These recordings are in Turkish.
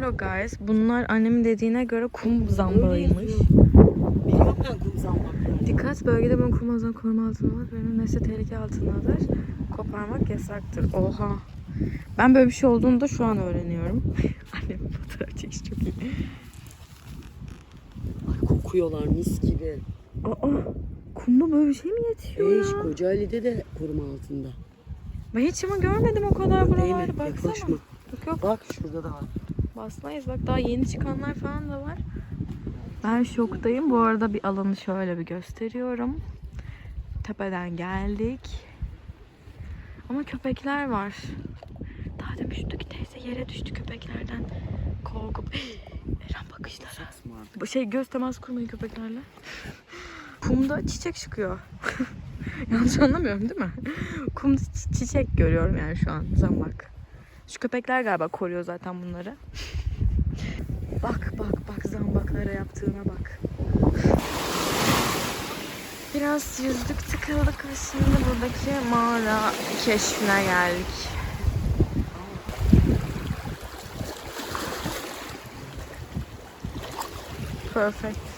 Hello guys. Bunlar annemin dediğine göre kum zambağıymış. Biliyorum ben kum zambakları. Dikkat bölgede bunun kum azan koruma altında var. Benim nesli tehlike altındadır. Koparmak yasaktır. Oha. Ben böyle bir şey olduğunu da şu an öğreniyorum. Annemin fotoğraf çekişi çok iyi. Ay kokuyorlar mis gibi. Aa, kumda böyle bir şey mi yetişiyor Eş ya? Kocaeli'de de koruma altında. Ben hiç ama görmedim o kadar buralarda. Baksana. Yaklaşma. Yok yok Bak şurada da var. Basmayız. Bak daha yeni çıkanlar falan da var. Ben şoktayım. Bu arada bir alanı şöyle bir gösteriyorum. Tepeden geldik. Ama köpekler var. Daha demin şuradaki teyze yere düştü köpeklerden. Korkup. Eren bakışlara. Bu şey göz teması kurmayın köpeklerle. Kumda çiçek çıkıyor. Yanlış anlamıyorum değil mi? Kumda çi- çiçek görüyorum yani şu an zambak. Şu köpekler galiba koruyor zaten bunları. Bak bak bak zambaklara yaptığına bak. Biraz yüzdük tıkıldık ve şimdi buradaki mağara keşfine geldik. Perfect.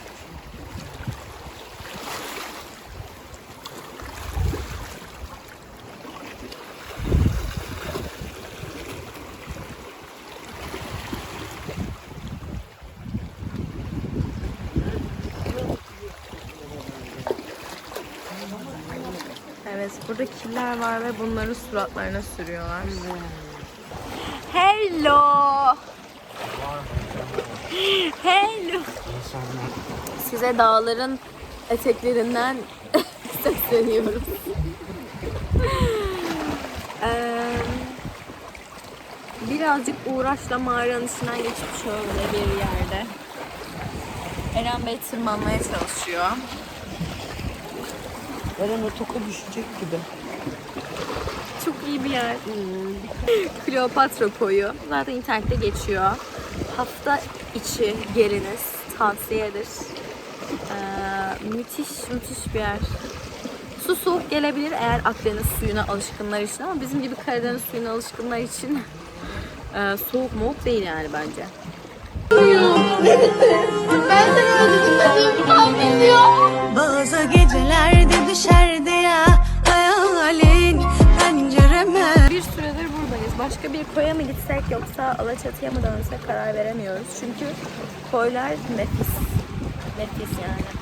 Evet, burada killer var ve bunları suratlarına sürüyorlar. Hello. Hello. Size dağların eteklerinden sesleniyorum. Eee, birazcık uğraşla mağaranın içinden geçip şöyle bir yerde. Eren Bey tırmanmaya çalışıyor. Eren o toka düşecek gibi. Çok iyi bir yer. Kleopatra koyu. Zaten internette geçiyor. Hafta içi geliniz. Tavsiyedir. Ee, müthiş müthiş bir yer. Su soğuk gelebilir eğer Akdeniz suyuna alışkınlar için ama bizim gibi Karadeniz suyuna alışkınlar için e, soğuk moğuk değil yani bence. Bazı gecelerde dışarıda ya hayalin pencereme Bir süredir buradayız. Başka bir koya mı gitsek yoksa Alaçatı'ya mı dönsek karar veremiyoruz. Çünkü koylar nefis. Nefis yani.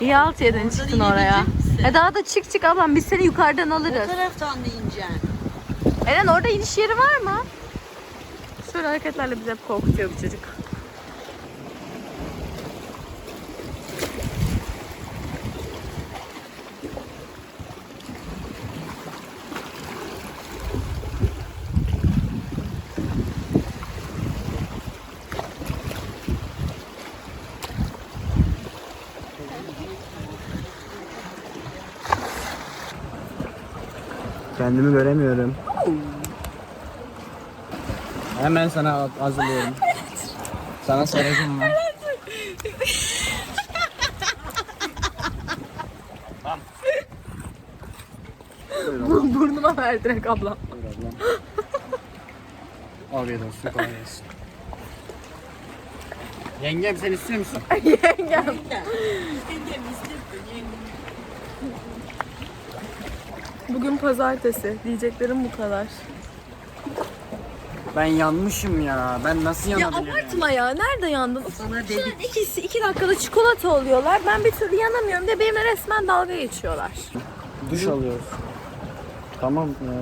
İyi alt yerden çıktın oraya. E daha da çık çık ablam biz seni yukarıdan Bu alırız. taraftan da ineceksin. Eren orada iniş yeri var mı? Şöyle hareketlerle bizi hep korkutuyor bu çocuk. Kendimi göremiyorum. Hemen sana hazırlıyorum. Sana saracağım ben. Burnuma ver direkt ablam. Afiyet olsun, kolay gelsin. Yengem sen istiyor musun? Yengem. Bugün pazartesi. Diyeceklerim bu kadar. Ben yanmışım ya. Ben nasıl Ya yanabilirim? abartma ya. Nerede yandın? Sana dedik. an ikisi iki dakikada çikolata oluyorlar. Ben bir türlü yanamıyorum de benimle resmen dalga geçiyorlar. Duş alıyoruz. Tamam ya.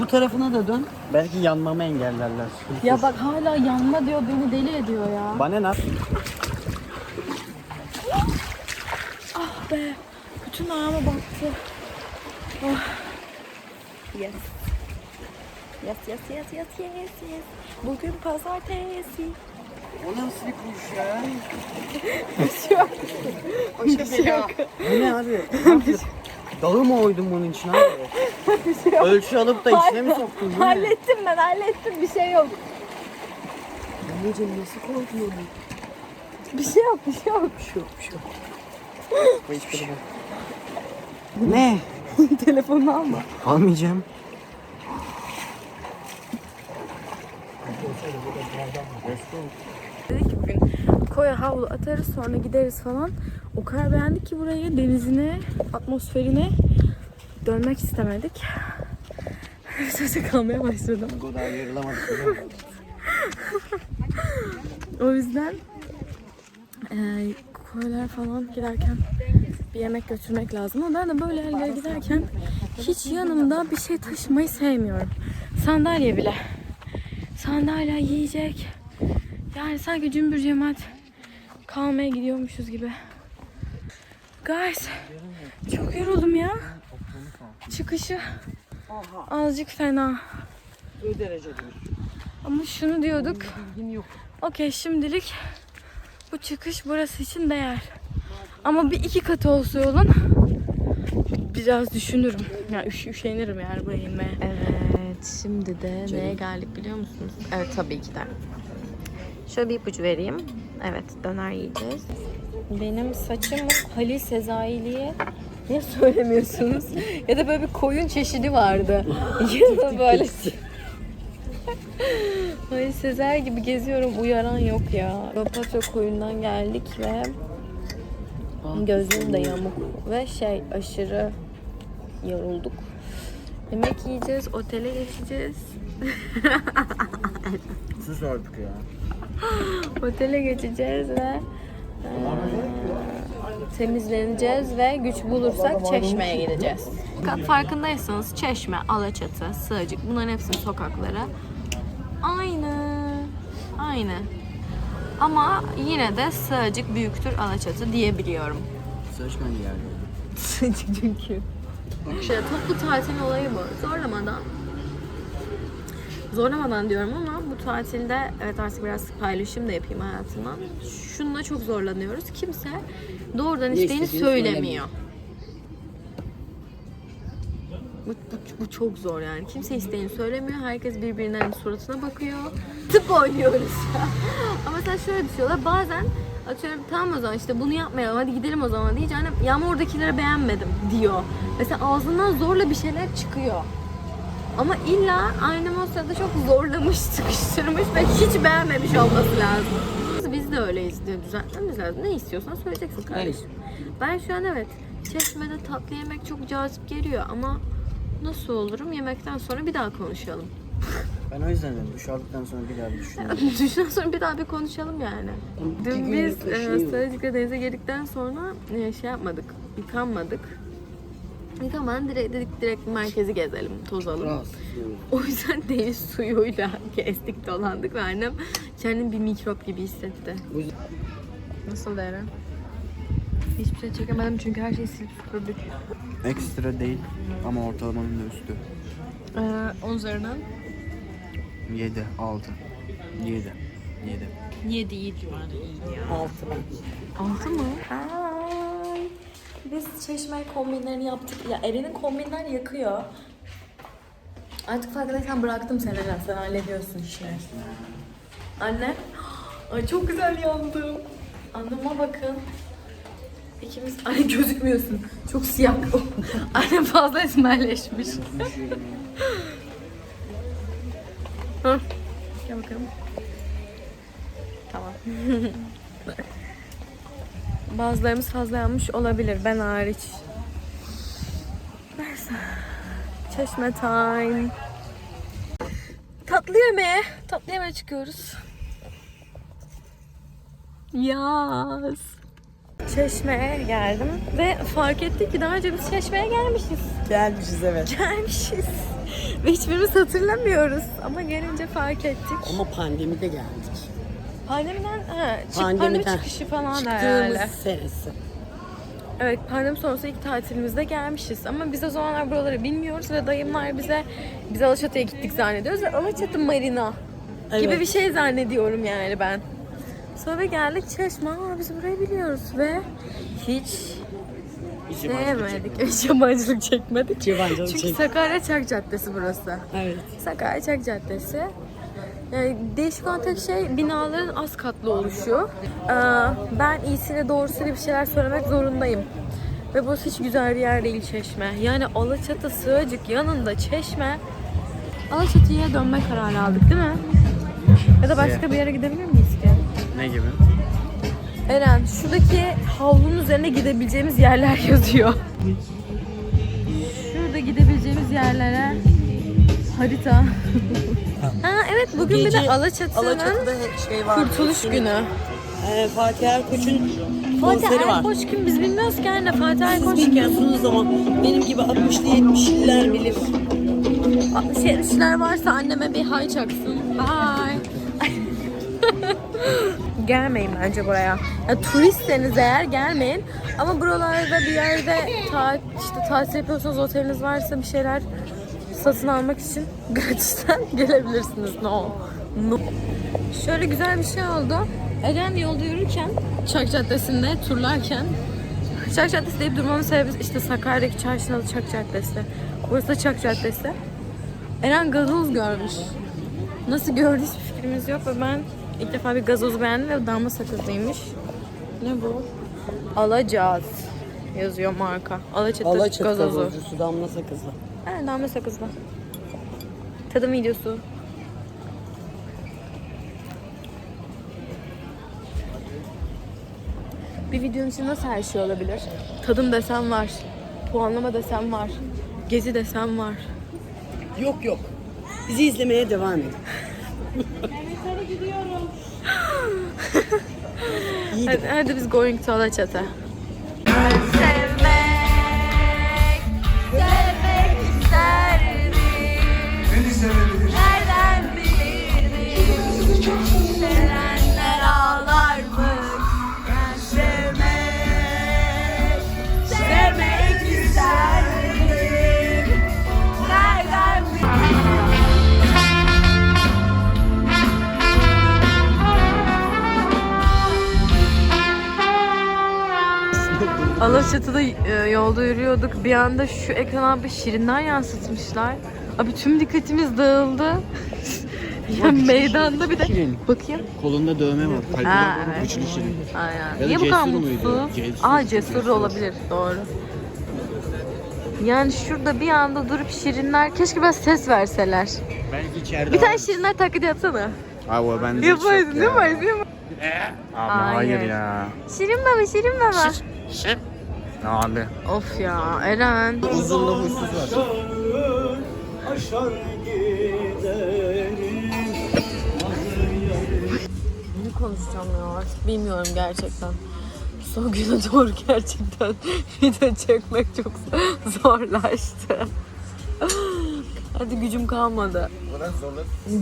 Bu tarafına da dön. Belki yanmamı engellerler. Ya bak hala yanma diyor beni deli ediyor ya. Bana ne? Ah be. Bütün ayağıma battı. Oh. Yes. Yes yes yes yes yes yes. Bugün pazartesi. O nasıl bir kuş ya? Bir şey yok. Bir şey yok. Bu ne abi? Dağı mı oydun bunun için abi? Bir şey yok. Ölçü alıp da içine mi soktun? Bu ne? Hallettim ben hallettim bir şey yok. Anneciğim nasıl korkuyorsun? Bir şey yok, bir şey yok. Ne? Telefonu alma. Almayacağım. Dedik ki bugün koya havlu atarız sonra gideriz falan. O kadar beğendik ki burayı denizine, atmosferine dönmek istemedik. Sözde kalmaya başladım. O kadar yarılamadık. O yüzden eee koylar falan giderken bir yemek götürmek lazım. Ama ben de böyle yerlere giderken hiç yanımda bir şey taşımayı sevmiyorum. Sandalye bile. Sandalye, yiyecek. Yani sanki cümbür cemaat kalmaya gidiyormuşuz gibi. Guys, çok yoruldum ya. Çıkışı azıcık fena. Ama şunu diyorduk. Okey şimdilik bu çıkış burası için değer. Ama bir iki katı olsa yolun biraz düşünürüm. Yani üş, üşenirim yani buraya inmeye. Evet şimdi de neye geldik biliyor musunuz? Evet tabii ki de. Şöyle bir ipucu vereyim. Evet döner yiyeceğiz. Benim saçımı Halil Sezai'liye niye söylemiyorsunuz? ya da böyle bir koyun çeşidi vardı. ya da böyle Ay Sezer gibi geziyorum uyaran yok ya. Papatya koyundan geldik ve gözüm de yamuk ve şey aşırı yorulduk. Yemek yiyeceğiz, otele geçeceğiz. Sus artık ya. Otele geçeceğiz ve eee, temizleneceğiz ve güç bulursak Çeşme'ye gideceğiz. Farkındaysanız Çeşme, Alaçatı, Sığacık bunların hepsinin sokakları aynı. Aynı. Ama yine de Sığacık büyüktür Alaçatı diyebiliyorum. Saçma yerde. Çünkü. Şöyle toplu tatil olayı bu. Zorlamadan zorlamadan diyorum ama bu tatilde evet artık biraz paylaşım da yapayım hayatımdan. Şununla çok zorlanıyoruz. Kimse doğrudan isteğini istediğini söylemiyor. Bu, bu, bu çok zor yani. Kimse isteğini söylemiyor. Herkes birbirinin suratına bakıyor. Tıp oynuyoruz. Ama sen şöyle düşünüyorlar. Bazen atıyorum tamam o zaman işte bunu yapmayalım hadi gidelim o zaman deyince annem ya ama oradakileri beğenmedim diyor. Mesela ağzından zorla bir şeyler çıkıyor. Ama illa annem o sırada çok zorlamış, sıkıştırmış ve hiç beğenmemiş olması lazım. Biz de öyleyiz diye düzeltmemiz lazım. Ne istiyorsan söyleyeceksin kardeşim. Ben şu an evet çeşmede tatlı yemek çok cazip geliyor ama nasıl olurum yemekten sonra bir daha konuşalım. Ben o yüzden dedim duş aldıktan sonra bir daha bir düşünüyorum. Düşünden sonra bir daha bir konuşalım yani. Dün biz e, Sarıcık'ta denize girdikten sonra e, şey yapmadık, yıkanmadık. Yıkamadan direkt, dedik direkt merkezi gezelim, tozalım. Rahatsız. O yüzden deniz suyuyla gezdik, dolandık ve annem kendini bir mikrop gibi hissetti. Bu yüzden- Nasıl Eren? Hiçbir şey çekemedim çünkü her şeyi silip süpürdük. Ekstra değil ama ortalamanın da üstü. Ee, 10 üzerinden 7, 6. 7. 7. 7 iyi civarı iyi ya. Altı. 6 mı? Ay. Biz çeşme kombinlerini yaptık. Ya Eren'in kombinler yakıyor. Artık farkındaysan bıraktım seni Eren. Sen hallediyorsun işini. Anne. Ay çok güzel yandım. Anneme bakın. İkimiz anne gözükmüyorsun. Çok siyah. Annem fazla esmerleşmiş. Hı. Gel bakalım. Tamam. Bazılarımız fazla yanmış olabilir. Ben hariç. Neyse. Çeşme time. Tatlı yemeğe. Tatlı yemeğe çıkıyoruz. Yaz. Çeşme'ye geldim ve fark ettik ki daha önce biz Çeşme'ye gelmişiz. Gelmişiz evet. Gelmişiz. Ve hiçbirimiz hatırlamıyoruz. Ama gelince fark ettik. Ama pandemide geldik. Pandemiden, ha, çık, Pandemiden pandemi çıkışı falan Çıktığımız herhalde. senesi. Evet pandemi sonrası ilk tatilimizde gelmişiz ama biz o zamanlar buraları bilmiyoruz ve dayımlar bize biz Alaçatı'ya gittik zannediyoruz ve Alaçatı Marina gibi Evet. bir şey zannediyorum yani ben. Sonra geldik Çeşme ama biz burayı biliyoruz ve hiç Hiç sevmedik. Hiç yabancılık çekmedik. Yabancılık Çünkü çek- Sakarya Çak Caddesi burası. Evet. Sakarya Çak Caddesi. Yani değişik olan tek şey binaların az katlı oluşu. Ee, ben iyisiyle doğrusuyla bir şeyler söylemek zorundayım. Ve burası hiç güzel bir yer değil Çeşme. Yani Alaçatı Sığacık yanında Çeşme. Alaçatı'ya dönme kararı aldık değil mi? Ya da başka bir yere gidebilir miyiz? Ne gibi? Eren, şuradaki havlunun üzerine gidebileceğimiz yerler yazıyor. Şurada gidebileceğimiz yerlere harita. ha evet bugün bir de Gece Alaçatı'nın Alaçatı'da şey var. kurtuluş günü. Ee, Fatih Erkoç'un Fatih konseri var. Erkoç kim biz bilmiyoruz ki anne Fatih Siz Erkoç kim? bilmiyorsunuz ama benim gibi 60'lı 70'liler bilir. 60-70'ler varsa anneme bir hay çaksın. Bye. gelmeyin bence buraya. Ya, turistseniz eğer gelmeyin. Ama buralarda bir yerde ta, işte tatil yapıyorsanız oteliniz varsa bir şeyler satın almak için gratisten gelebilirsiniz. No. no. Şöyle güzel bir şey oldu. Eren yolda yürürken Çark Caddesi'nde turlarken Çark Caddesi deyip durmamın sebebi işte Sakarya'daki çarşının adı Çark Caddesi. Burası da Çark Caddesi. Eren gazoz görmüş. Nasıl gördü hiçbir fikrimiz yok ve ben ilk defa bir gazoz beğendim ve damla sakızlıymış. Ne bu? Alacağız yazıyor marka. Alaçatı, Alaçatı gazozu. gazozcusu Damla Sakızlı. Evet damla sakızlı. Tadım videosu. Bir videonun için nasıl her şey olabilir? Tadım desem var. Puanlama desem var. Gezi desem var. Yok yok. Bizi izlemeye devam edin. Hadi, hadi biz going to Alaçatı. Alaçatı'da e, yolda yürüyorduk. Bir anda şu ekrana bir şirinden yansıtmışlar. Abi tüm dikkatimiz dağıldı. ya meydanda bir de Şirin. bakayım. Kolunda dövme var. Kalbi Ha, evet. Güçlü şirin. Aynen. Ya Niye bu kadar mutsuz? Aa cesur Cesur. olabilir. Doğru. Yani şurada bir anda durup şirinler keşke biraz ses verseler. Belki içeride Bir tane şirinler taklidi yapsana. Abi hiç Yapaydın yok değil mi? Değil mi? Abi Hayır. hayır ya. Şirin baba, şirin baba. Abi. Of ya Eren. Uzunlu huysuz var. Ne konuşacağım ya artık bilmiyorum gerçekten. Son güne doğru gerçekten video çekmek çok zorlaştı. Hadi gücüm kalmadı.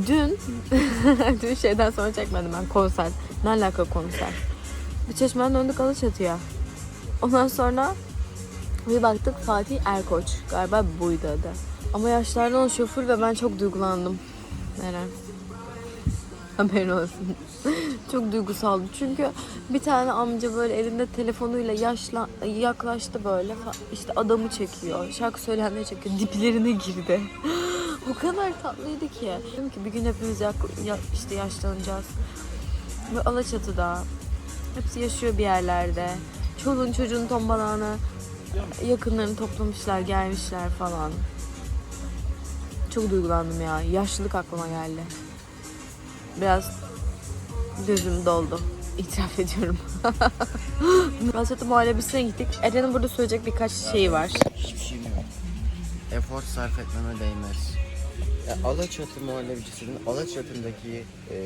Dün, dün şeyden sonra çekmedim ben konser. Ne alaka konser? Bir çeşmeden döndük Alaçatı'ya. Ondan sonra bir baktık Fatih Erkoç. Galiba buydu adı. Ama yaşlardan o şoför ve ben çok duygulandım. Eren. Haberin olsun. Çok duygusaldım. Çünkü bir tane amca böyle elinde telefonuyla yaşla, yaklaştı böyle. İşte adamı çekiyor. Şarkı söyleyenleri çekiyor. Diplerine girdi. o kadar tatlıydı ki. Dedim ki bir gün hepimiz yak, ya- işte yaşlanacağız. Ve Alaçatı'da. Hepsi yaşıyor bir yerlerde. Çoluğun çocuğun tombalağını yakınlarını toplamışlar, gelmişler falan. Çok duygulandım ya. Yaşlılık aklıma geldi. Biraz gözüm doldu. İtiraf ediyorum. Alaçatı Muhallebisi'ne gittik. Eren'in burada söyleyecek birkaç şeyi var. Hiçbir şeyim yok. Efor sarf etmeme değmez. Ya Alaçatı muhallebicisinin Alaçatı'ndaki e,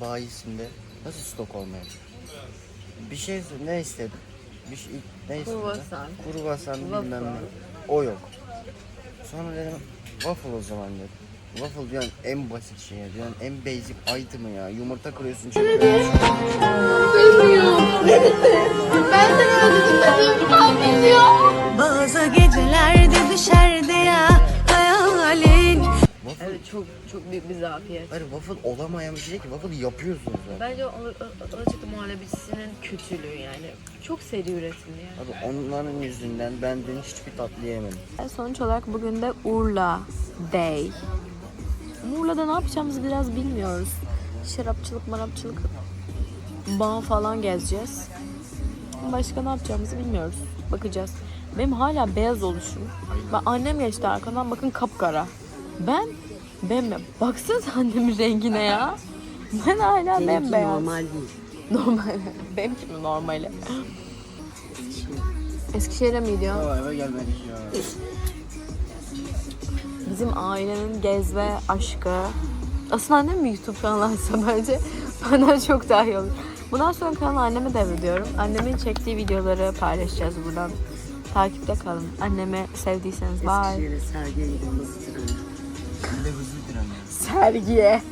bayisinde nasıl stok olmayacak? Bir şey ne istedim? Bir şey ne? Kruvasan. Kruvasan bilmem ne. O yok. Sonra dedim waffle o zaman dedim. Waffle dünyanın en basit şeyi, dünyanın en basic item'ı ya. Yumurta kırıyorsun çırpıyorsun. Bazı gecelerde çok çok büyük bir zafiyet. hayır waffle olamayan bir şey ki waffle yapıyorsunuz zaten. Bence Alaçatı Muhallebisi'nin kötülüğü yani. Çok seri üretim yani. Abi onların yüzünden ben dün hiçbir tatlı yemedim. Sonuç olarak bugün de Urla Day. Muğla'da ne yapacağımızı biraz bilmiyoruz. Şarapçılık, marapçılık, bağ falan gezeceğiz. Başka ne yapacağımızı bilmiyoruz. Bakacağız. Benim hala beyaz oluşum. Ben annem geçti arkadan bakın kapkara. Ben bembeyaz. Baksanıza annemin rengine ya. Ben hala Seninki bembeyaz. normal değil. Normal. Benimki mi normali? Eskişehir'e mi gidiyor? Aa, eve gelmedik ya. Bizim ailenin gezme aşkı. Aslında annem mi YouTube kanalı açsa bence benden çok daha iyi olur. Bundan sonra kanalı anneme devrediyorum. Annemin çektiği videoları paylaşacağız buradan. Takipte kalın. Annemi sevdiyseniz bye. Eskişehir'e sergiye gidiyoruz. Sergiye.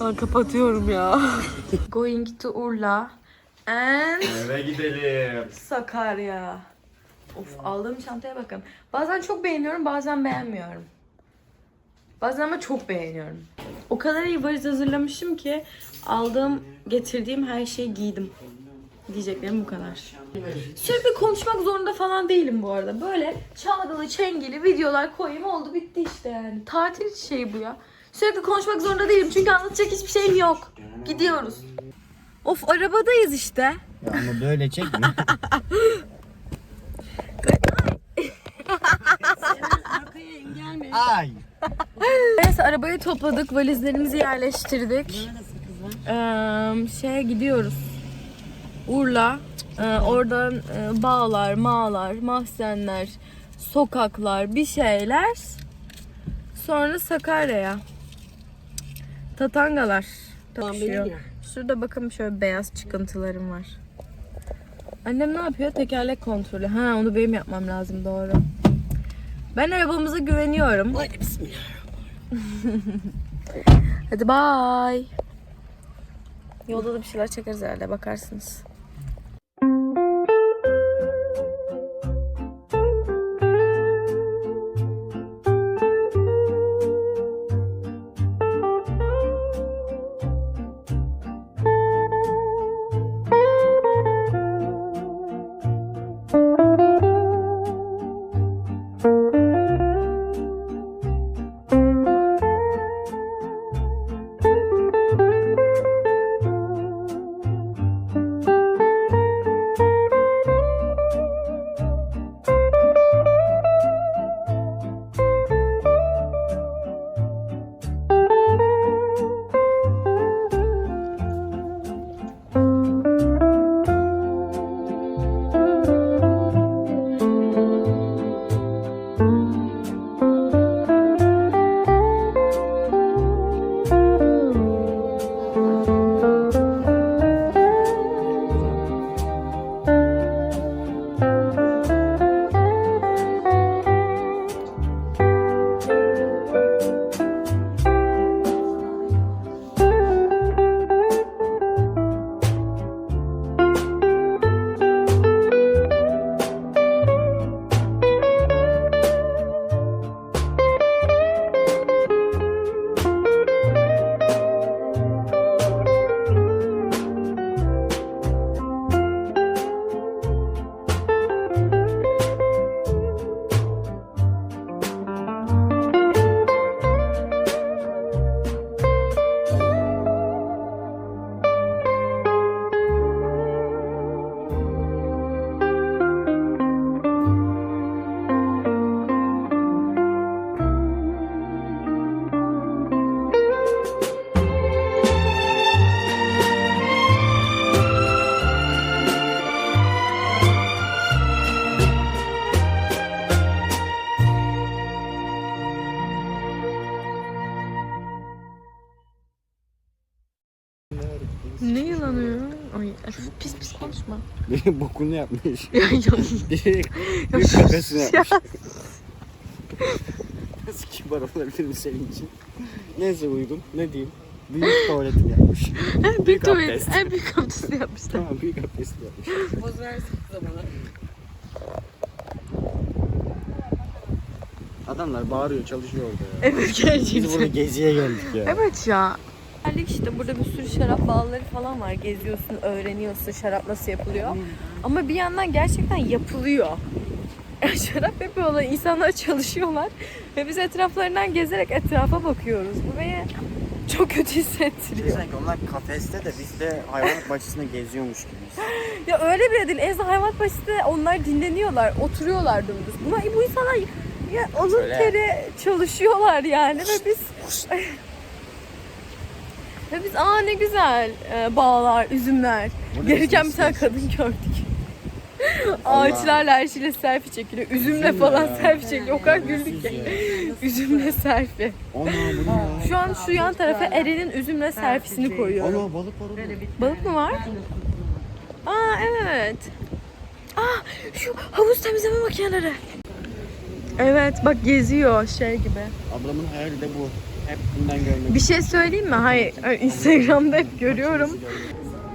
Ben kapatıyorum ya. Going to Urla and Eve gidelim. Sakarya. Of aldığım çantaya bakın. Bazen çok beğeniyorum bazen beğenmiyorum. Bazen ama çok beğeniyorum. O kadar iyi valiz hazırlamışım ki aldığım, getirdiğim her şeyi giydim. Diyeceklerim bu kadar. Sürekli konuşmak zorunda falan değilim bu arada. Böyle çalgılı, çengeli videolar koyayım oldu bitti işte yani. Tatil şeyi bu ya. Sürekli konuşmak zorunda değilim çünkü anlatacak hiçbir şeyim yok. Gidiyoruz. Of arabadayız işte. Ya ama böyle çekme. Ay. Neyse arabayı topladık, valizlerimizi yerleştirdik. Ee, şeye gidiyoruz. Urla. Ee, oradan e, bağlar, mağlar, mahzenler, sokaklar, bir şeyler. Sonra Sakarya'ya. Tatangalar. Taşıyor. Şurada bakın şöyle beyaz çıkıntılarım var. Annem ne yapıyor? Tekerlek kontrolü. Ha onu benim yapmam lazım doğru. Ben arabamıza güveniyorum. Hadi bismillah. Hadi bye. Yolda da bir şeyler çekeriz herhalde bakarsınız. Konuşma. Benim bokunu yapmış. Direkt bir kakasını yapmış. Nasıl kibar olabilirim senin için? Neyse uygun. Ne diyeyim? Büyük tuvaletini yapmış. bir tuvalet. abdest. En büyük abdesti yapmışlar. Tamam büyük abdesti yapmış. Poz versin zamana. Adamlar bağırıyor çalışıyor orada ya. Evet Biz burada gerçekten. geziye geldik ya. Evet ya. Geldik işte burada bir sürü şarap bağları falan var. Geziyorsun, öğreniyorsun şarap nasıl yapılıyor. Ama bir yandan gerçekten yapılıyor. şarap yapıyorlar. insanlar çalışıyorlar. Ve biz etraflarından gezerek etrafa bakıyoruz. Bu beni çok kötü hissettiriyor. Sanki onlar kafeste de biz de hayvanat bahçesinde geziyormuş gibiyiz. Ya öyle bile değil. Ezra hayvanat bahçesinde onlar dinleniyorlar. Oturuyorlar dümdüz. Buna, bu insanlar ya alın Söyle. teri çalışıyorlar yani ve biz ve biz aa ne güzel e, bağlar, üzümler. Bu ne Gelirken bir tane kadın gördük. Ağaçlarla her şeyle selfie çekiliyor. Üzümle falan selfie çekiliyor. O kadar güldük ki. Üzümle selfie. Ana bu ne? Şu an şu yan tarafa Eren'in üzümle selfiesini koyuyorum. Ana balık var orada. Balık mı var? Aa evet. Aa şu havuz temizleme makineleri. Evet bak geziyor şey gibi. Ablamın hayali de bu. Hep bundan görmek. Bir şey söyleyeyim mi? Hayır Instagram'da hep görüyorum.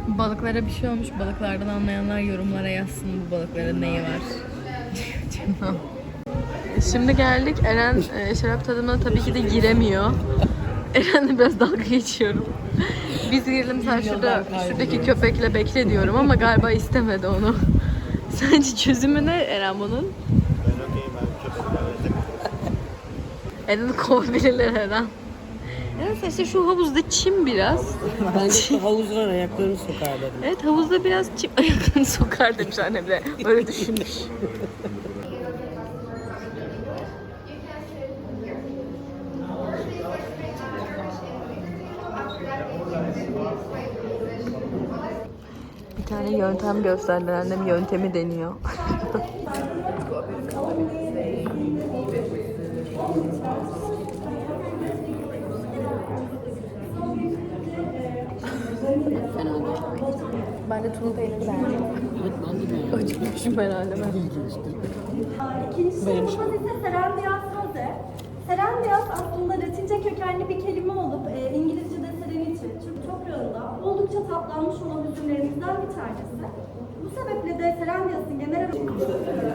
Balıklara bir şey olmuş. Balıklardan anlayanlar yorumlara yazsın bu balıkların neyi var. Şimdi geldik. Eren e, şarap tadımına tabii ki de giremiyor. Eren'le biraz dalga geçiyorum. Biz girelim sen şurada şuradaki köpekle bekle diyorum ama galiba istemedi onu. Sence çözümü ne Eren bunun? Eren'i kovabilirler Eren. Sen işte şu havuzda çim biraz. Bence şu havuzlar ayaklarını sokar dedim. Evet havuzda biraz çim ayaklarını sokar demiş annem de. Öyle düşünmüş. Bir tane yöntem gösterdiler. Annem yöntemi deniyor. Ben de tulum peyniri beğendim. Acıkmışım herhalde ben. İkinci kelimemiz ise serendiyas haze. Serendiyas aslında Latince kökenli bir kelime olup e, İngilizce'de serenity, Türk toprağında oldukça tatlanmış olan üzümlerimizden bir tanesi. Bu sebeple de serendiyasın genel Öyle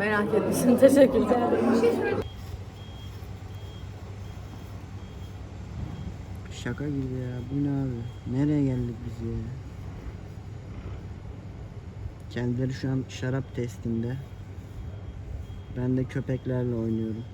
Merak etmişsin. Teşekkürler. Şaka gibi ya. Bu ne abi? Nereye geldik biz ya? Kendileri şu an şarap testinde. Ben de köpeklerle oynuyorum.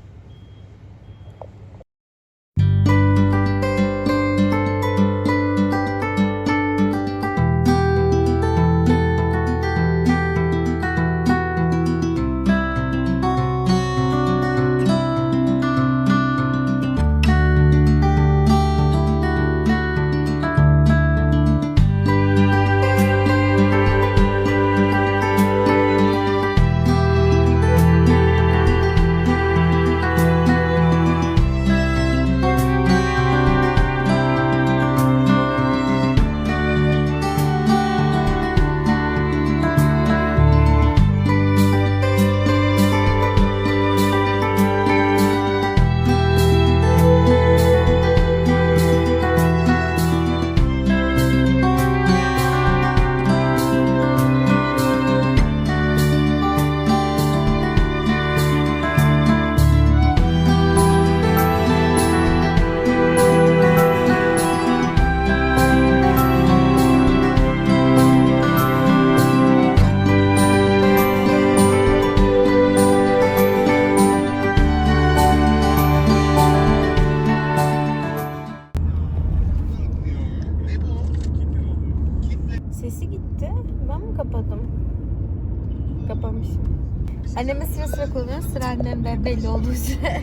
Üzere.